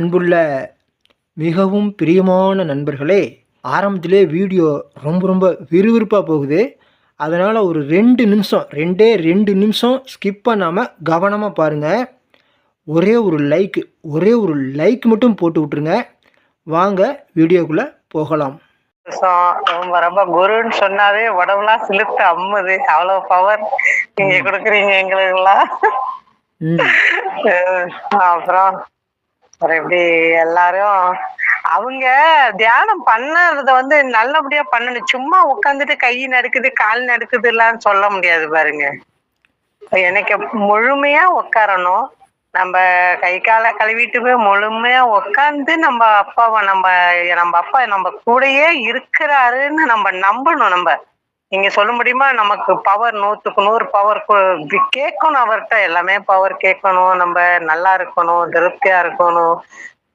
அன்புள்ள மிகவும் பிரியமான நண்பர்களே ஆரம்பத்திலே வீடியோ ரொம்ப ரொம்ப விறுவிறுப்பாக போகுது. அதனால் ஒரு ரெண்டு நிமிஷம் ரெண்டே ரெண்டு நிமிஷம் ஸ்கிப் பண்ணாமல் கவனமாக பாருங்கள் ஒரே ஒரு லைக் ஒரே ஒரு லைக் மட்டும் போட்டு விட்ருங்க வாங்க வீடியோக்குள்ளே போகலாம். ரொம்ப ரொம்ப குருன்னு சொன்னாவே உடம்புலாம் சிலிர்த்து அம்முது. அவ்வளவு பவர் நீங்க கொடுக்குறீங்க எங்களுக்கெல்லாம். ம். அஹ் அப்புறம் எப்படி எல்லாரும் அவங்க தியானம் பண்ணறத வந்து நல்லபடியா பண்ணணும். சும்மா உட்காந்துட்டு கை நடக்குது கால் நடக்குது எல்லாம் சொல்ல முடியாது பாருங்க. எனக்கு முழுமையா உட்காரணும். நம்ம கை காலை கழுவிட்டு போய் முழுமையா உட்காந்து நம்ம அப்பாவை நம்ம நம்ம அப்பா நம்ம கூடயே இருக்கிறாருன்னு நம்ம நம்பணும் நம்ம. நீங்க சொல்ல முடியுமா? நமக்கு பவர் நூத்துக்கு நூறு பவர் கேட்கணும் அவர்கிட்ட. எல்லாமே பவர் கேட்கணும். நம்ம நல்லா இருக்கணும் திருப்தியா இருக்கணும்.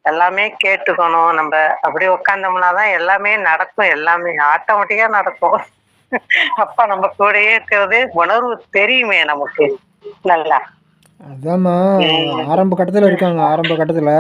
எல்லாமே கேட்டுக்கணும் நம்ம. அப்படி உட்காந்தோம்னா தான் எல்லாமே நடக்கும். எல்லாமே ஆட்டோமேட்டிக்கா நடக்கும். அப்பா நம்ம கூடயே இருக்கிறது உணர்வு தெரியுமே நமக்கு. நல்லா. அதாம்மா ஆரம்ப கட்டத்தில் இருக்காங்க. ஆரம்ப கட்டத்தில்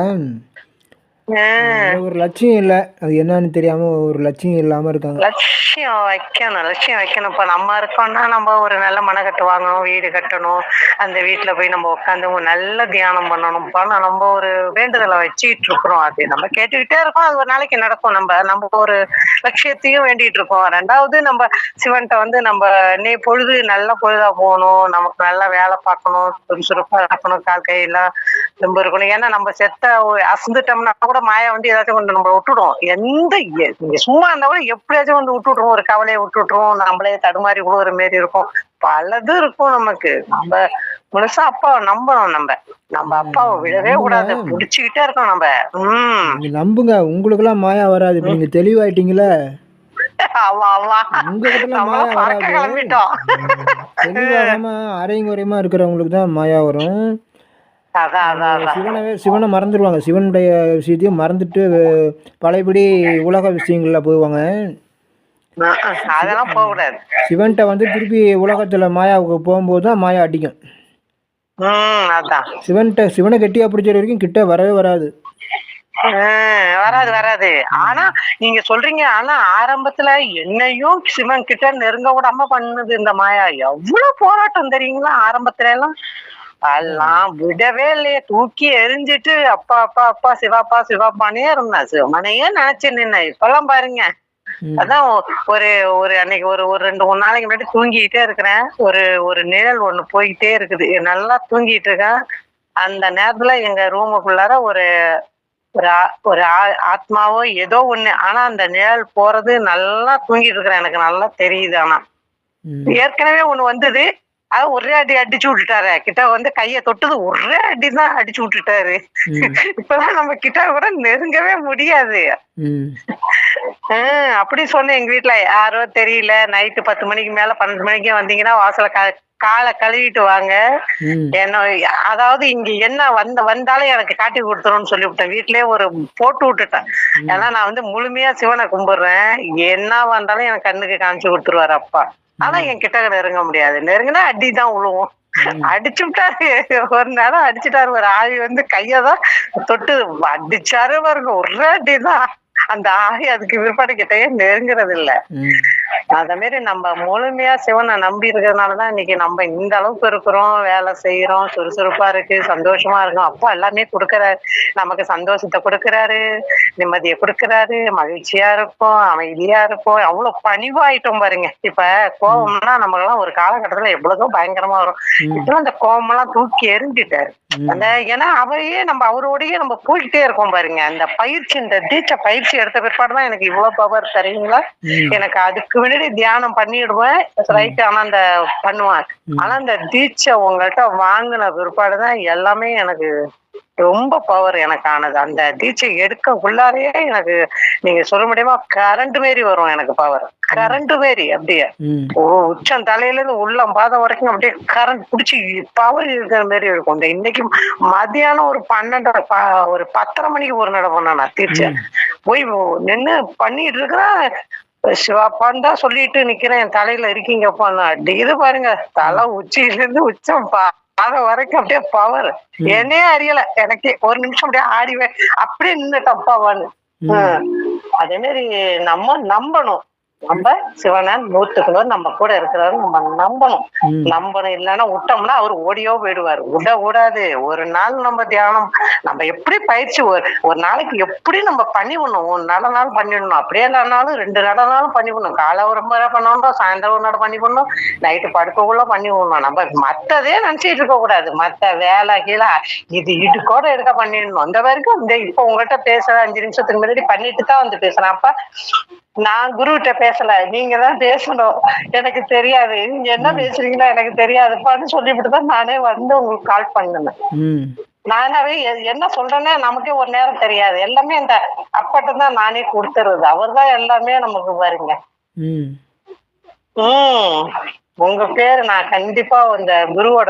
ஒரு லட்சியம் இல்லை. அது என்னன்னு தெரியாமல் ஒரு லட்சியம் இல்லாமல் இருக்காங்க. லட்சியம் வைக்கணும் லட்சியம் வைக்கணும்ப்பா நம்ம இருக்கோம்னா நம்ம ஒரு நல்ல மனக்கட்டு வாங்கணும் வீடு கட்டணும். அந்த வீட்டுல போய் நம்ம உட்காந்து நல்ல தியானம் பண்ணணும். நம்ம ஒரு வேண்டுதலை வச்சுக்கிட்டு இருக்கிறோம். அது நம்ம கேட்டுக்கிட்டே இருக்கோம். அது ஒரு நாளைக்கு நடக்கும். நம்ம நம்ம ஒரு லட்சியத்தையும் வேண்டிட்டு இருக்கோம். ரெண்டாவது நம்ம சிவன்கிட்ட வந்து நம்ம நீ பொழுது நல்ல பொழுதா போகணும். நமக்கு நல்லா வேலை பார்க்கணும். சுறுசுறுப்பாக இருக்கணும். கால் கையெல்லாம் ரொம்ப இருக்கணும். ஏன்னா நம்ம செத்த அசந்துட்டோம்னா கூட மாயா வந்து ஏதாச்சும் கொண்டு நம்ம விட்டுடும். எந்த நீங்க சும்மா இருந்தா கூட எப்படியாச்சும் வந்து விட்டுட்டுரும் ஒரு கவலையை விட்டுட்டுரும் நம்மளே தடுமாறி விழுவுற மாரி இருக்கும். பலது இருக்கும் நமக்கு. நம்ம முழுசா அப்பாவை நம்பணும் நம்ம. நம்ம அப்பாவை விடவே கூடாது. புடிச்சுக்கிட்டே இருக்கோம் நம்ம. உம் நம்புங்க. மாயா வராது. தெளிவாயிட்டீங்களே உங்ககிட்டலாம் நம்மளும் மாயா வராது. கிளம்பிட்டோம். தெளிவாகாம அரையும் குறையுமா இருக்கிறவங்களுக்கு தான் மாயா வரும். சிவனவே சிவனை மறந்துடுவாங்க. சிவனுடைய விஷயத்தையும் மறந்துட்டு பழையபடி உலக விஷயங்களில் அஹ் அதெல்லாம் போக கூடாது சிவன்கிட்ட வந்து திருப்பி உலகத்தில் மாயாவுக்கு போகும்போது தான் மாயா அடிக்கும். சிவன்கிட்ட சிவனை கெட்டியா பிடிச்ச வரைக்கும் கிட்ட வரவே வராது. வராது வராது. ஆனா நீங்க சொல்றீங்க ஆனா ஆரம்பத்துல என்னையும் சிவன் கிட்ட நெருங்க விடாம பண்ணுது இந்த மாயா. எவ்வளவு போராட்டம் தெரியுங்களா ஆரம்பத்துல எல்லாம்? எல்லாம் விடவே இல்லையே. தூக்கி எரிஞ்சிட்டு அப்பா அப்பா அப்பா சிவாப்பா சிவாப்பானே இருந்தேன். சிவமனையே நினைச்சு நின்ன இப்பெல்லாம் பாருங்க. அதான் ஒரு ஒரு அன்னைக்கு ஒரு ஒரு ரெண்டு மூணு நாளைக்கு முன்னாடி தூங்கிட்டே இருக்கிறேன். ஒரு ஒரு நிழல் ஒண்ணு போயிட்டே இருக்குது. நல்லா தூங்கிட்டு இருக்கேன். அந்த நேரத்துல எங்க ரூமுக்குள்ளார ஒரு ஒரு ஒரு ஆத்மாவோ ஏதோ ஒண்ணு. ஆனா அந்த நிழல் போறது நல்லா தூங்கிட்டு இருக்கிறேன். எனக்கு நல்லா தெரியுது ஆனா. ஏற்கனவே ஒண்ணு வந்தது. அது ஒரே அடி அடிச்சு விட்டுட்டாரு. கிட்ட வந்து கைய தொட்டது ஒரே அடி தான் அடிச்சு விட்டுட்டாரு. இப்பதான் நம்ம கிட்ட கூட நெருங்கவே முடியாது. அப்படி சொன்னேன் எங்க வீட்ல யாரோ தெரியல. நைட்டு பத்து மணிக்கு மேல பன்னெண்டு மணிக்கு வந்தீங்கன்னா வாசல கா- காலை கழுவிட்டு வாங்க. என்ன அதாவது இங்க என்ன வந்த வந்தாலும் எனக்கு காட்டி கொடுத்துரும்னு சொல்லி விட்டேன் வீட்லயே ஒரு போட்டு விட்டுட்டேன். ஏன்னா நான் வந்து முழுமையா சிவனை கும்பிடுறேன். என்ன வந்தாலும் எனக்கு கண்ணுக்கு காமிச்சு கொடுத்துருவாரு அப்பா. ஆனா என் கிட்ட நெருங்க முடியாது. நெருங்கினா அடி தான் விழுவும் அடிச்சு விட்டாரு. ஒரு நேரம் அடிச்சுட்டாரு. ஒரு ஆவி வந்து கையதான் தொட்டு அடிச்சாரு பாருங்க. ஒரே அடிதான். அந்த ஆவி அதுக்கு விற்பனை கிட்டயே நெருங்குறது இல்ல. அத மாதிரி நம்ம முழுமையா சிவனை நம்பி இருக்கிறதுனாலதான் இன்னைக்கு நம்ம இந்த அளவுக்கு இருக்கிறோம் வேலை செய்யறோம் சுறுசுறுப்பா இருக்கு சந்தோஷமா இருக்கும். அப்பா எல்லாமே கொடுக்கறாரு. நமக்கு சந்தோஷத்தை கொடுக்கறாரு நிம்மதியை கொடுக்கறாரு மகிழ்ச்சியா இருக்கும் அமைதியா இருக்கும் அவ்வளவு பணிவாயிட்டோம் பாருங்க. இப்ப கோபம்னா நமக்கெல்லாம் ஒரு காலகட்டத்துல எவ்வளவோ பயங்கரமா வரும். இப்பெல்லாம் அந்த கோபம் எல்லாம் தூக்கி எரிஞ்சிட்டாரு. அந்த ஏன்னா அவரையே நம்ம அவரோடயே நம்ம போய்கிட்டே இருக்கோம் பாருங்க. அந்த பயிற்சி இந்த தீட்சை பயிற்சி எடுத்த பிற்பாடுதான் எனக்கு இவ்வளவு பவர் தரீங்களா. எனக்கு அதுக்கு முன்னாடி தியானம் பண்ணிடுவேன். ரைட் ஆனா அந்த பண்ணுவேன் ஆனா அந்த தீட்சை உங்கள்கிட்ட வாங்கின பிற்பாடுதான் எல்லாமே எனக்கு ரொம்ப பவர் எனக்கு ஆனது. அந்த தீட்சை எடுக்க உள்ளாரையே எனக்கு நீங்க சொல்ல முடியுமா? கரண்ட் மாரி வரும் எனக்கு பவர் கரண்ட் மாரி அப்படியே. உச்சம் தலையில இருந்து உள்ளம் பாதம் வரைக்கும் அப்படியே கரண்ட் புடிச்சு பவர் இருக்கிற மாதிரி இருக்கும். இந்த இன்னைக்கு மத்தியானம் ஒரு பன்னெண்டு ப- ஒரு பத்தரை மணிக்கு ஒரு நட பண்ணேன் நான் தீட்சை. போய் நின்னு பண்ணிட்டு இருக்கிறேன். சிவாப்பான்னு தான் சொல்லிட்டு நிக்கிறேன். என் தலையில இருக்கீங்கப்பான்னு அடிக்குது பாருங்க தலை உச்சியில இருந்து உச்சம் பாதை வரைக்கும் அப்படியே பவர் என்னையே அறியல. எனக்கே ஒரு நிமிஷம் அப்படியே ஆடிவேன் அப்படியே நின்று தப்பாவான்னு அதே மாதிரி நம்ம நம்பணும். நம்ம சிவனன் நூத்துக்கு நூறு நம்ம கூட இருக்கிறாரு நம்ம நம்பணும். நம்பணும். இல்லைன்னா விட்டோம்னா அவர் ஓடியோ போயிடுவாரு. விட கூடாது. ஒரு நாள் நம்ம தியானம். நம்ம எப்படி பயிற்சி ஒரு ஒரு நாளைக்கு எப்படி நம்ம பண்ணிவிடணும்? ஒரு நட நாள் பண்ணிடணும் அப்படியே இல்லைனாலும் ரெண்டு நட நாளும் பண்ணிவிடணும். காலை ஒரு முறை பண்ணணும் சாயந்தரம் ஒரு நட பண்ணி பண்ணணும் நைட்டு படுக்கக்குள்ள பண்ணி விடணும் நம்ம மத்ததே நினைச்சிட்டு இருக்க கூடாது. மத்த வேலை கீழே இது இது கூட எடுக்க பண்ணிடணும். அந்த வரைக்கும் இந்த இப்ப உங்ககிட்ட பேசுற அஞ்சு நிமிஷத்துக்கு முன்னாடி பண்ணிட்டு தான் வந்து பேசுறேன். அப்ப நான் குருகிட்ட பேசல. நீங்க தான் பேசணும். எனக்கு தெரியாது. நீங்க என்ன பேசுறீங்களோ எனக்கு தெரியாதுப்பான்னு சொல்லிவிட்டு தான் நானே வந்து உங்களுக்கு கால் பண்ணினேன் நானாவே என்ன சொல்றேன்னே நமக்கே ஒரு நேரம் தெரியாது. எல்லாமே இந்த அப்பட்ட தான் நானே கொடுத்துருது அவர் தான் எல்லாமே நமக்கு பாருங்க உம் உங்க பேரு நான் கண்டிப்பா இந்த குருவோட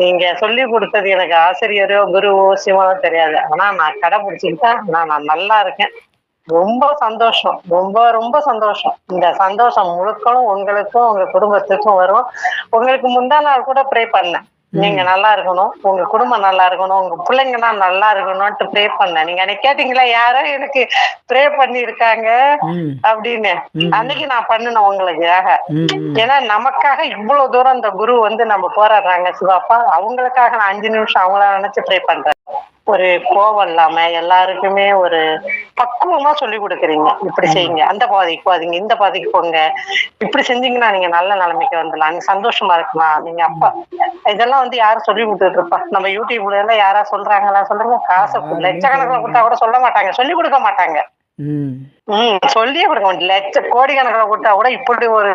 நீங்க சொல்லி கொடுத்தது எனக்கு ஆசிரியரோ குருவோ சிவனோ தெரியாது. ஆனா நான் கடைபிடிச்சுக்கிட்டேன் நான் நான் நல்லா இருக்கேன். ரொம்ப சந்தோஷம். ரொம்ப ரொம்ப சந்தோஷம். இந்த சந்தோஷம் முழுக்களும் உங்களுக்கும் உங்க குடும்பத்துக்கும் வரும். உங்களுக்கு முந்தா நாள் கூட ப்ரே பண்ணேன். நீங்க நல்லா இருக்கணும். உங்க குடும்பம் நல்லா இருக்கணும். உங்க பிள்ளைங்கலாம் நல்லா இருக்கணும்ட்டு ப்ரே பண்ணேன். நீங்க அன்னைக்கு கேட்டீங்களா யாரோ எனக்கு ப்ரே பண்ணி இருக்காங்க ம். அப்படின்னு. அன்னைக்கு நான் பண்ணினேன் உங்களுக்காக. ஏன்னா நமக்காக இவ்வளவு தூரம் இந்த குரு வந்து நம்ம போராடுறாங்க சிவாப்பா அவங்களுக்காக நான் அஞ்சு நிமிஷம் அவங்கள நினைச்சு ப்ரே பண்றேன். ஒரு கோவம் இல்லாம எல்லாருக்குமே ஒரு பக்குவமா சொல்லி கொடுக்குறீங்க. இப்படி செய்யுங்க. அந்த பாதைக்கு போதீங்க இந்த பாதைக்கு போங்க. இப்படி செஞ்சீங்கன்னா நீங்க நல்ல நிலைமைக்கு வந்துடலாம். நீங்க சந்தோஷமா இருக்கலாம். நீங்க அப்பா இதெல்லாம் வந்து யாரும் சொல்லி கொடுத்துட்டு இருப்பா நம்ம யூடியூப்ல எல்லாம் யாரா சொல்றாங்களா சொல்லுங்க. காசை லட்சக்கணக்கில் கொடுத்தா கூட சொல்ல மாட்டாங்க. சொல்லி கொடுக்க மாட்டாங்க. ம். ம். சொல்லியே கொடுக்க மாட்டேன் லட்ச கோடிக்கணக்கில் கொடுத்தா கூட இப்படி ஒரு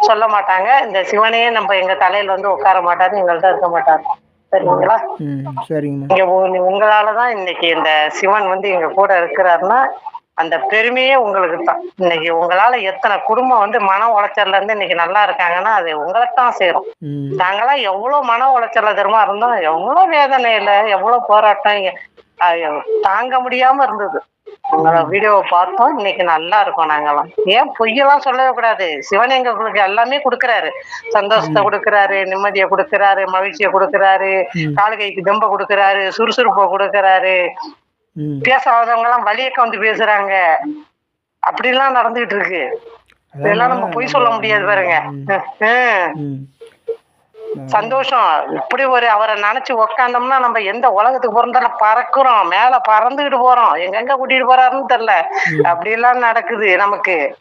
சொல்ல மாட்டாங்க. இந்த சிவனையே நம்ம எங்க தலையில வந்து உட்கார மாட்டாரு. எங்கள்ட்ட இருக்க மாட்டாரு. சரிங்களா? உ- உங்களாலதான் இன்னைக்கு இந்த சிவன் வந்து எங்க கூட இருக்கிறாருன்னா அந்த பெருமையே உங்களுக்கு தான் இன்னைக்கு உங்களால எத்தனை குடும்பம் வந்து மன உளைச்சல்ல இருந்து இன்னைக்கு நல்லா இருக்காங்கன்னா அது உங்களை தான் சேரும். ம். நாங்களாம் எவ்வளவு மன உளைச்சல்ல தெரியுமா? இருந்தோம் எவ்வளவு வேதனையில எவ்வளவு போராட்டம் தாங்க முடியாம இருந்தது. உங்களோட வீடியோவை பார்த்தோம். இன்னைக்கு நல்லா இருக்கோம் நாங்கெல்லாம். ஏன் பொய்யெல்லாம் சொல்லவே கூடாது. சிவன் எங்களுக்கு எல்லாமே கொடுக்கறாரு. சந்தோஷத்தை கொடுக்கறாரு நிம்மதியை கொடுக்கறாரு மகிழ்ச்சியை கொடுக்கறாரு ம். கால் கைக்கு தெம்ப கொடுக்கறாரு சுறுசுறுப்பை கொடுக்கறாரு. பேசாதவங்க எல்லாம் வழியக்க வந்து பேசுறாங்க. அப்படிலாம் நடந்துகிட்டு இருக்கு. இதெல்லாம் நம்ம பொய் சொல்ல முடியாது பாருங்க. சந்தோஷம். இப்படி ஒரு அவரை நினைச்சு உக்காந்தோம்னா நம்ம எந்த உலகத்துக்கு பிறந்தாலும் பறக்குறோம். மேல பறந்துகிட்டு போறோம். எங்கெங்க கூட்டிட்டு போறாருன்னு தெரியல. அப்படி எல்லாம் நடக்குது நமக்கு.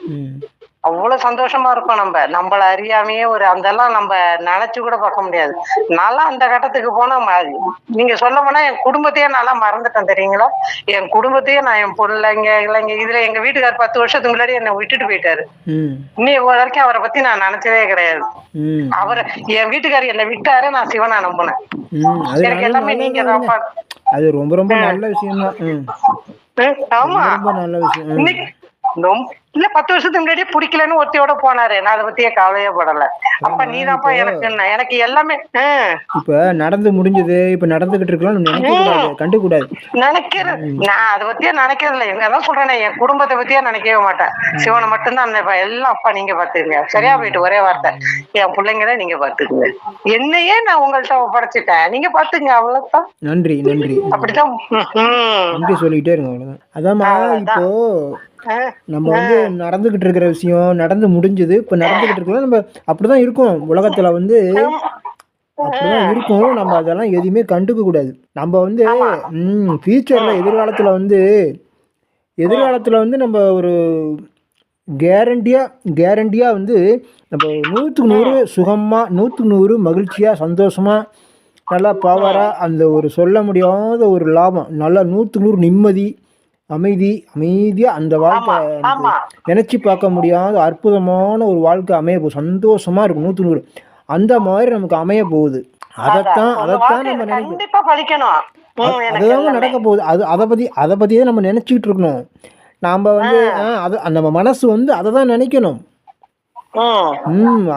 அவ்வளவு சந்தோஷமா இருப்போம் நம்ம. நம்மள அறியாமையே ஒரு அதெல்லாம் நம்ம நினைச்சு கூட பார்க்க முடியாது. நல்லா அந்த கட்டத்துக்கு போனா நீங்க சொல்ல போனா என் குடும்பத்தையே நல்லா மறந்துட்டேன் தெரியுங்களா? என் குடும்பத்தையே நான் என் பிள்ளைங்க இல்லைங்க இதுல எங்க வீட்டுக்கார் பத்து வருஷத்துக்கு முன்னாடி என்னை விட்டுட்டு போயிட்டாரு. இன்னி வரைக்கும் அவரை பத்தி நான் நினைச்சதே கிடையாது. அவர் என் வீட்டுக்காரர் என்னை விட்டாரு நான் சிவனா நம்பினேன். எனக்கு எல்லாமே நீங்க. தான் அது ரொம்ப ரொம்ப நல்ல விஷயம். தான் ஆமா ரொம்ப நல்ல விஷயம் ம். இன்னைக்கு ரொம்ப இல்ல பத்து வருஷத்துக்கு முன்னாடியே பிடிக்கலன்னு ஒருத்தையோட போனாரு. நான் அதை பத்தியே கவலையே படல. அப்ப நீதான்ப்பா எனக்கு என்ன- எனக்கு எல்லாமே இப்ப நடந்து முடிஞ்சது இப்ப நடந்துகிட்டு இருக்கலாம் நினைக்க கூடாது கண்டுக்க கூடாது. நினைக்கிறது நான் அதை பத்தியே நினைக்கிறது இல்லை. எங்க தான் சொல்றேனே என் குடும்பத்தை பத்தியே நினைக்கவே மாட்டேன். சிவனை மட்டும்தான் எல்லாம் அப்பா நீங்க பாத்துக்கங்க சரியா போயிட்டு ஒரே வார்த்தை. என் பிள்ளைங்கள நீங்க பாத்துக்குங்க என்னையே நான் உங்கள்ட்ட ஒப்படைச்சிட்டேன். நீங்க பாத்துங்க அவ்வளவுதான். நன்றி நன்றி. அப்படிதான். நன்றி சொல்லிக்கிட்டே இருங்க அவ்வளவுதான். அதாம்மா இப்போ நம்ம வந்து நடந்துகிட்டு இருக்கிற விஷயம் நடந்து முடிஞ்சது இப்ப நடந்துகிட்டு இருக்கலாம் நம்ம அப்படிதான் இருக்கும். உலகத்துல வந்து அப்படிதான் இருக்கும். நம்ம அதெல்லாம் எதுவுமே கண்டுக்க கூடாது. நம்ம வந்து ம் ஃபியூச்சர்ல எதிர்காலத்துல வந்து எதிர்காலத்துல வந்து நம்ம ஒரு கேரண்டியா கேரண்டியா வந்து நம்ம நூற்றுக்கு நூறு சுகமா நூற்றுக்கு நூறு மகிழ்ச்சியா சந்தோஷமா நல்லா பவரா அந்த ஒரு சொல்ல முடியாத ஒரு லாபம். நல்லா நூற்றுக்கு நூறு நிம்மதி அமைதி அமைதியா அந்த வாழ்க்கை நினைச்சு பார்க்க முடியாத அற்புதமான ஒரு வாழ்க்கை அமைய போகுது. சந்தோஷமா இருக்கும் நூற்று நூறு. அந்த மாதிரி நமக்கு அமைய போகுது. அதைத்தான் அதைத்தான் நம்ம நினைக்கணும் எல்லாமே. நடக்க போகுது. அது அதை பத்தி அதை பத்தியே நம்ம நினைச்சுக்கிட்டு இருக்கணும். நாம வந்து அது நம்ம மனசு வந்து அதை தான் நினைக்கணும். ம்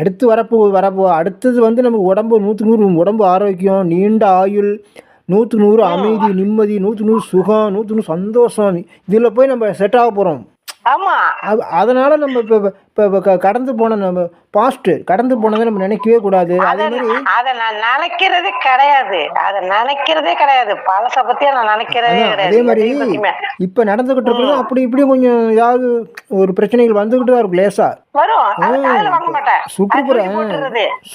அடுத்து வரப்போ வரப்போ அடுத்தது வந்து நமக்கு உடம்பு நூற்று நூறு உடம்பு ஆரோக்கியம் நீண்ட ஆயுள் நூற்று நூறு அமைதி நிம்மதி நூற்று நூறு சுகம் நூற்று நூறு சந்தோஷம். இதில் போய் நம்ம செட் ஆக போகிறோம் அதனால் நம்ம இப்போ இப்போ கடந்து போன நம்ம பாஸ்ட்டு கடந்து போனதை நம்ம நினைக்கவே கூடாது. அதே மாதிரி அத நான் நினைக்கிறதே கிடையாது. அத நினைக்கிறதே கிடையாது. பழச பத்தியா நான் நினைக்கிறதே கிடையாது. அதே மாதிரி. இப்போ நடந்துக்கிட்டு இருக்கிறது அப்படி இப்படி கொஞ்சம் ஏதாவது ஒரு பிரச்சனைகள் வந்துக்கிட்டு தான் இருக்கும் வாங்க மாட்டேன்.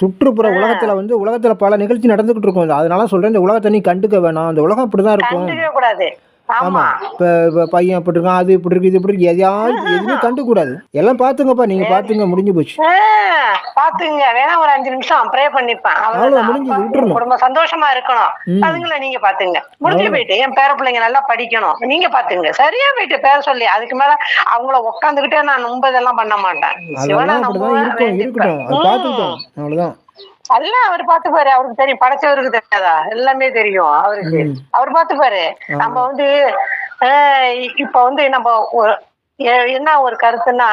சுற்றுப்புற உலகத்தில் வந்து உலகத்தில் பல நிகழ்ச்சி நடந்துக்கிட்டு இருக்கும். அதனால சொல்கிறேன் இந்த உலகத்தை நீ கண்டுக்க வேணாம். அந்த உலகம் அப்படி தான் இருக்கும் ஆமா. இப்போ இப்போ பையன் அப்படி இருக்கான் அது இப்படி இருக்கு இது இப்படி இருக்கு எதையாவது எதுவுமே கண்டுக்கூடாது. எல்லாம் பார்த்துங்கப்பா நீங்கள் பார்த்துங்க முடிஞ்சு போச்சு. பாத்துங்க வேணா ஒரு அஞ்சு நிமிஷம் ப்ரே பண்ணிப்பேன். அவ்வளோ அவ்வளவுதான். முடிஞ்சது விட்டுறணும். குடும்பம் சந்தோஷமா இருக்கணும். அதுங்கள நீங்க பாத்துங்க முடிஞ்சு போயிட்டு என் பேர பிள்ளைங்க நல்லா படிக்கணும். நீங்க பாத்துங்க சரியா போயிட்டு பேர சொல்லி அதுக்கு மேல அவங்கள உட்காந்துக்கிட்டே நான் ரொம்ப இதெல்லாம் பண்ண மாட்டேன். இருக்கட்டும் அது அவ்வளோதான் எல்லாம் அவர் பாத்துப்பாரு. அவருக்கு தெரியும். படைச்சவருக்கு தெரியாதா? எல்லாமே தெரியும் அவருக்கு. அவர் பாத்துப்பாரு. நம்ம வந்து இப்ப வந்து நம்ம என்ன ஒரு கருத்துன்னா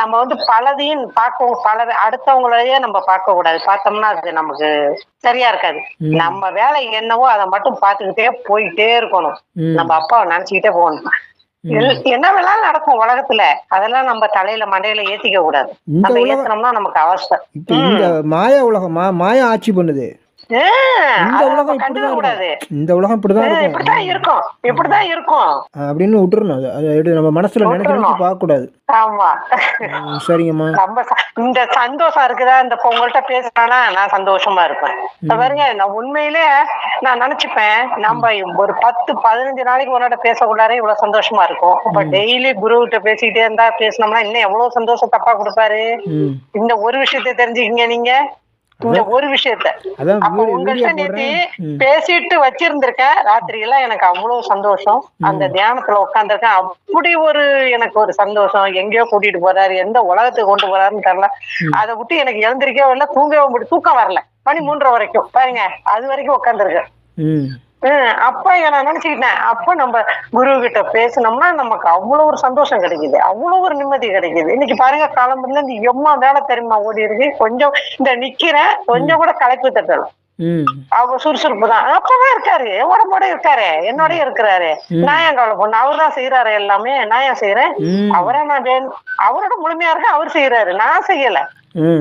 நம்ம வந்து பலதையும் பார்க்க பல அடுத்தவங்களையே நம்ம பார்க்க கூடாது. பார்த்தோம்னா அது நமக்கு சரியா இருக்காது. நம்ம வேலை என்னவோ அதை மட்டும் பார்த்துக்கிட்டே போயிட்டே இருக்கணும். நம்ம அப்பாவை நினைச்சுக்கிட்டே போகணும். என்ன வேணாலும் நடக்கும் உலகத்துல? அதெல்லாம் நம்ம தலையில மண்டையில ஏத்திக்க கூடாது. நம்ம ஏத்தனோம்னா நமக்கு அவஸ்தை. இந்த மாயா உலகம் மாயா ஆட்சி பண்ணுது. இந்த உலகம் கூடாது இந்த உலகம் இப்படி தான் ஆஹ் இருக்கும். இப்படித்தான் இருக்கும். அப்படின்னு விட்டுறணும். அது நம்ம மனசுல நினைச்சு நினைச்சு பார்க்கக்கூடாது. ஆமா. ம், சரிங்கம்மா. ரொம்ப இந்த சந்தோஷம் இருக்குதா? இந்த இப்ப உங்கள்ட்ட பேசுறானா நான் சந்தோஷமா இருப்பேன். பாருங்க நான் உண்மையிலே நான் நினைச்சுப்பேன் நம்ம ஒரு பத்து பதினஞ்சு நாளைக்கு உன்னோட பேசக்கூடாது இவ்வளவு சந்தோஷமா இருக்கும். இப்ப டெய்லி குரு கிட்ட பேசிக்கிட்டே இருந்தா பேசினோம்னா இன்னும் எவ்வளவு சந்தோஷம் தப்பா கொடுப்பாரு? இந்த ஒரு விஷயத்த தெரிஞ்சுக்கிங்க நீங்க. இந்த ஒரு விஷயத்த. அப்ப வீடியோ நேத்து பேசிட்டு வச்சிருந்திருக்கேன் ராத்திரி எல்லாம் எனக்கு அவ்வளவு சந்தோஷம். அந்த தியானத்துல உட்காந்துருக்கேன் அப்படி ஒரு எனக்கு ஒரு சந்தோஷம். எங்கேயோ கூட்டிட்டு போறாரு எந்த உலகத்துக்கு கொண்டு போறாருன்னு தெரியல. அதை விட்டு எனக்கு எழுந்திருக்கவே இல்லை தூங்கவே முடியும் தூக்கம் வரல. மணி மூன்றரை வரைக்கும். பாருங்க அது வரைக்கும் உட்காந்துருக்கேன் அப்ப நான் நினைச்சுக்கிட்டேன்? அப்ப நம்ம குரு கிட்ட பேசினோம்னா நமக்கு அவ்வளவு ஒரு சந்தோஷம் கிடைக்குது. அவ்வளவு ஒரு நிம்மதி கிடைக்குது. இன்னைக்கு பாருங்க காலம்புல இருந்து எம்மா வேலை தெரியுமா ஓடி இருக்கு? கொஞ்சம் இந்த நிக்கிறேன் கொஞ்சம் கூட களைப்பு தட்டல ம். அவங்க சுறுசுறுப்பு தான். அப்பதான் இருக்காரு. உடம்போட இருக்காரு. என்னோடய இருக்கிறாரு. நான் ஏன் கவலை பண்ண? அவர் தான் செய்யறாரு எல்லாமே. நான் ஏன் செய்யறேன் அவரை நான் அவரோட முழுமையா இருக்க அவர் செய்யறாரு நான் செய்யல.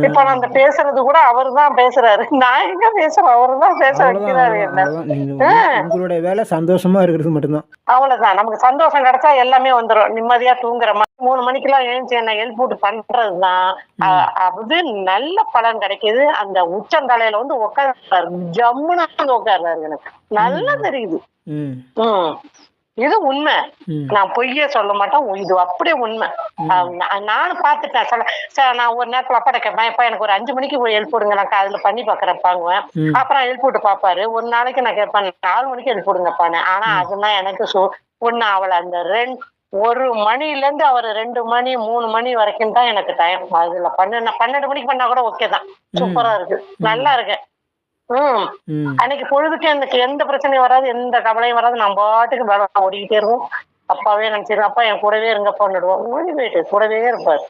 இப்ப நான் அந்த பேசுறது கூட அவர் தான் பேசுறாரு. நான் எங்க பேசுறேன் அவரு தான் பேச வைக்கிறாரு உங்களுடைய வேலை சந்தோஷமா இருக்கிறது மட்டும்தான். அவ்வளவுதான். நமக்கு சந்தோஷம் கிடைச்சா எல்லாமே வந்துரும். நிம்மதியா தூங்குற மாதிரி. மூணு மணிக்கெல்லாம் எழுந்துச்சு என்ன எழுப்பி விட்டு பண்றதுதான். அது நல்ல பலன் கிடைக்குது. அந்த உச்சந்தலையில வந்து உட்கார்றாரு. ஜம்முன்னு வந்து உட்கார்றாரு எனக்கு. நல்லா தெரியுது. இது உண்மை. நான் பொய்யே சொல்ல மாட்டேன். இது அப்படியே உண்மை. நானும் பார்த்துட்டேன். சொல்ல சார் நான் ஒரு நேரத்துல அப்பாட்ட கேட்பேன் இப்ப எனக்கு ஒரு அஞ்சு மணிக்கு போய் எழுப்பி விடுங்க நான் அதுல பண்ணி பாக்குறப்பாங்குவேன் ம். அப்புறம் எழுப்பி விட்டு பாப்பாரு. ஒரு நாளைக்கு நான் கேட்பேன் நாலு மணிக்கு எழுப்பி விடுங்கப்பான்னு. ஆனா அதுதான் எனக்கு சு ஒண்ணு அவளை அந்த ரெண்டு ஒரு மணில இருந்து அவர் ரெண்டு மணி மூணு மணி வரைக்கும் தான் எனக்கு டைம் அதுல பன்னெண்டு பன்னெண்டு மணிக்கு பண்ணா கூட ஓகே தான். சூப்பரா இருக்கு. நல்லா இருக்கு ம். ம். அன்னைக்கு பொழுதுக்கு எனக்கு எந்த பிரச்சனையும் வராது எந்த கவலையும் வராது. நான் பாட்டுக்கு வேலை ஓடிக்கிட்டே இருக்கும் அப்பாவே நினைச்சிருக்கேன் அப்பா என் கூடவே இருங்கப்பான்னுடுவோம் ஓடி போயிட்டு கூடவே இருப்பார்.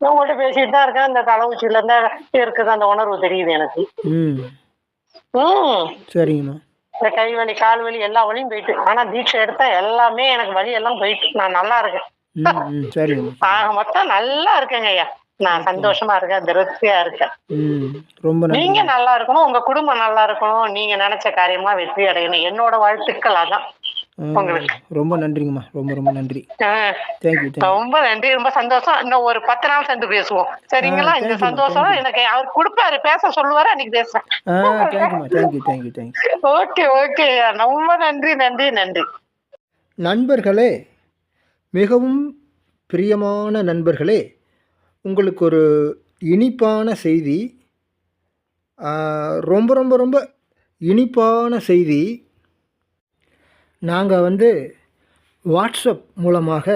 நான் உங்கள்கிட்ட பேசிட்டு தான் இருக்கேன். அந்த தலை உச்சியில இருந்தா இருக்குது அந்த உணர்வு தெரியுது எனக்கு. சரிங்கம்மா. இந்த கை வலி கால் வலி எல்லா வலியும் போயிட்டு. ஆனா தீட்சை எடுத்தா எல்லாமே எனக்கு வலி எல்லாம் போயிட்டு. நான் நல்லா இருக்கேன். ஆக மொத்தம் நல்லா இருக்கேங்க ஐயா. நான் சந்தோஷமா இருக்கேன் திருப்தியா இருக்கேன். ரொம்ப நீங்க நல்லா இருக்கணும் உங்க குடும்பம் நல்லா இருக்கணும் நீங்க நினைச்ச காரியமா வெற்றி அடையணும். என்னோட வாழ்த்துக்கள் அதான். ரொம்ப நன்றிங்கம்மா. ரொம்ப ரொம்ப நன்றி. ரொம்ப நன்றி. ரொம்ப சந்தோஷம். இன்னும் ஒரு பத்து நாள் சேர்ந்து பேசுவோம். சரிங்களா? இந்த சந்தோஷம். எனக்கு அவர் கொடுப்பாரு. பேச சொல்லுவாரு அன்னைக்கு பேசுறேன். Okay okay. ரொம்ப நன்றி நன்றி நன்றி. நண்பர்களே மிகவும் பிரியமான நண்பர்களே உங்களுக்கு ஒரு இனிப்பான செய்தி ரொம்ப ரொம்ப ரொம்ப இனிப்பான செய்தி. நாங்கள் வந்து வாட்ஸ்அப் மூலமாக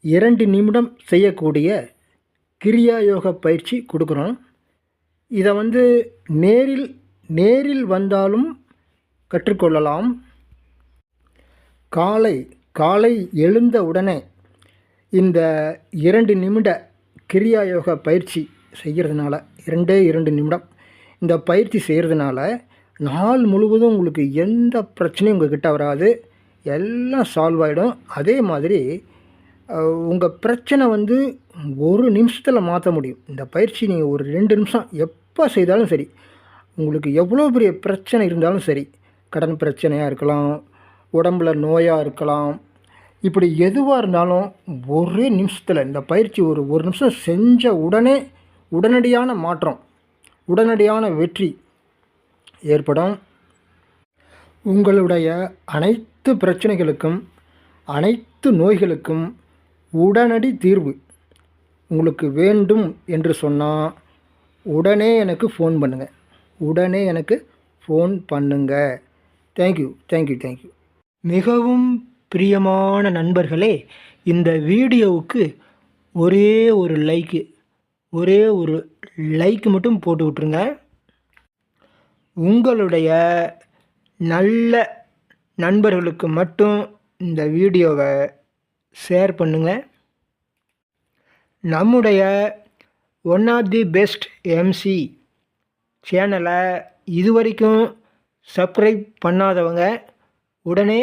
இரண்டு நிமிடம் செய்யக்கூடிய கிரியா யோக பயிற்சி கொடுக்குறோம். இதை வந்து நேரில் நேரில் வந்தாலும் கற்றுக்கொள்ளலாம். காலை காலை எழுந்த உடனே இந்த இரண்டு நிமிட கிரியா யோகா பயிற்சி செய்கிறதுனால இரண்டே இரண்டு நிமிடம் இந்த பயிற்சி செய்கிறதுனால நாள் முழுவதும் உங்களுக்கு எந்த பிரச்சனையும் உங்கள் கிட்ட வராது. எல்லாம் சால்வ் ஆகிடும் அதே மாதிரி உங்கள் பிரச்சனை வந்து ஒரு நிமிஷத்தில் மாற்ற முடியும். இந்த பயிற்சி நீங்கள் ஒரு ரெண்டு நிமிஷம் எப்போ செய்தாலும் சரி உங்களுக்கு எவ்வளோ பெரிய பிரச்சனை இருந்தாலும் சரி கடன் பிரச்சனையாக இருக்கலாம் உடம்புல நோயாக இருக்கலாம் இப்படி எதுவாக இருந்தாலும் ஒரே நிமிஷத்தில் இந்த பயிற்சி ஒரு ஒரு நிமிஷம் செஞ்ச உடனே உடனடியான மாற்றம் உடனடியான வெற்றி ஏற்படும். உங்களுடைய அனைத்து பிரச்சனைகளுக்கும் அனைத்து நோய்களுக்கும் உடனடி தீர்வு உங்களுக்கு வேண்டும் என்று சொன்னால் உடனே எனக்கு ஃபோன் பண்ணுங்கள் உடனே எனக்கு ஃபோன் பண்ணுங்கள் தேங்க்யூ தேங்க்யூ தேங்க்யூ மிகவும் பிரியமான நண்பர்களே இந்த வீடியோவுக்கு ஒரே ஒரு லைக்கு ஒரே ஒரு லைக் மட்டும் போட்டு விட்ருங்க உங்களுடைய நல்ல நண்பர்களுக்கு மட்டும் இந்த வீடியோவை ஷேர் பண்ணுங்கள் நம்முடைய one of the best M C சேனலை இதுவரைக்கும் சப்ஸ்கிரைப் பண்ணாதவங்க உடனே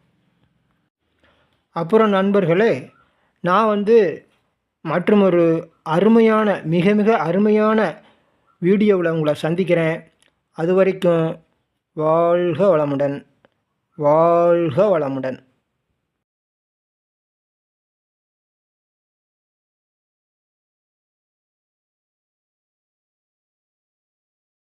அப்புறம் நண்பர்களே நான் வந்து மற்றும் ஒரு அருமையான மிக மிக அருமையான வீடியோவில் உங்களை சந்திக்கிறேன். அது வரைக்கும் வாழ்க வளமுடன். வாழ்க வளமுடன்.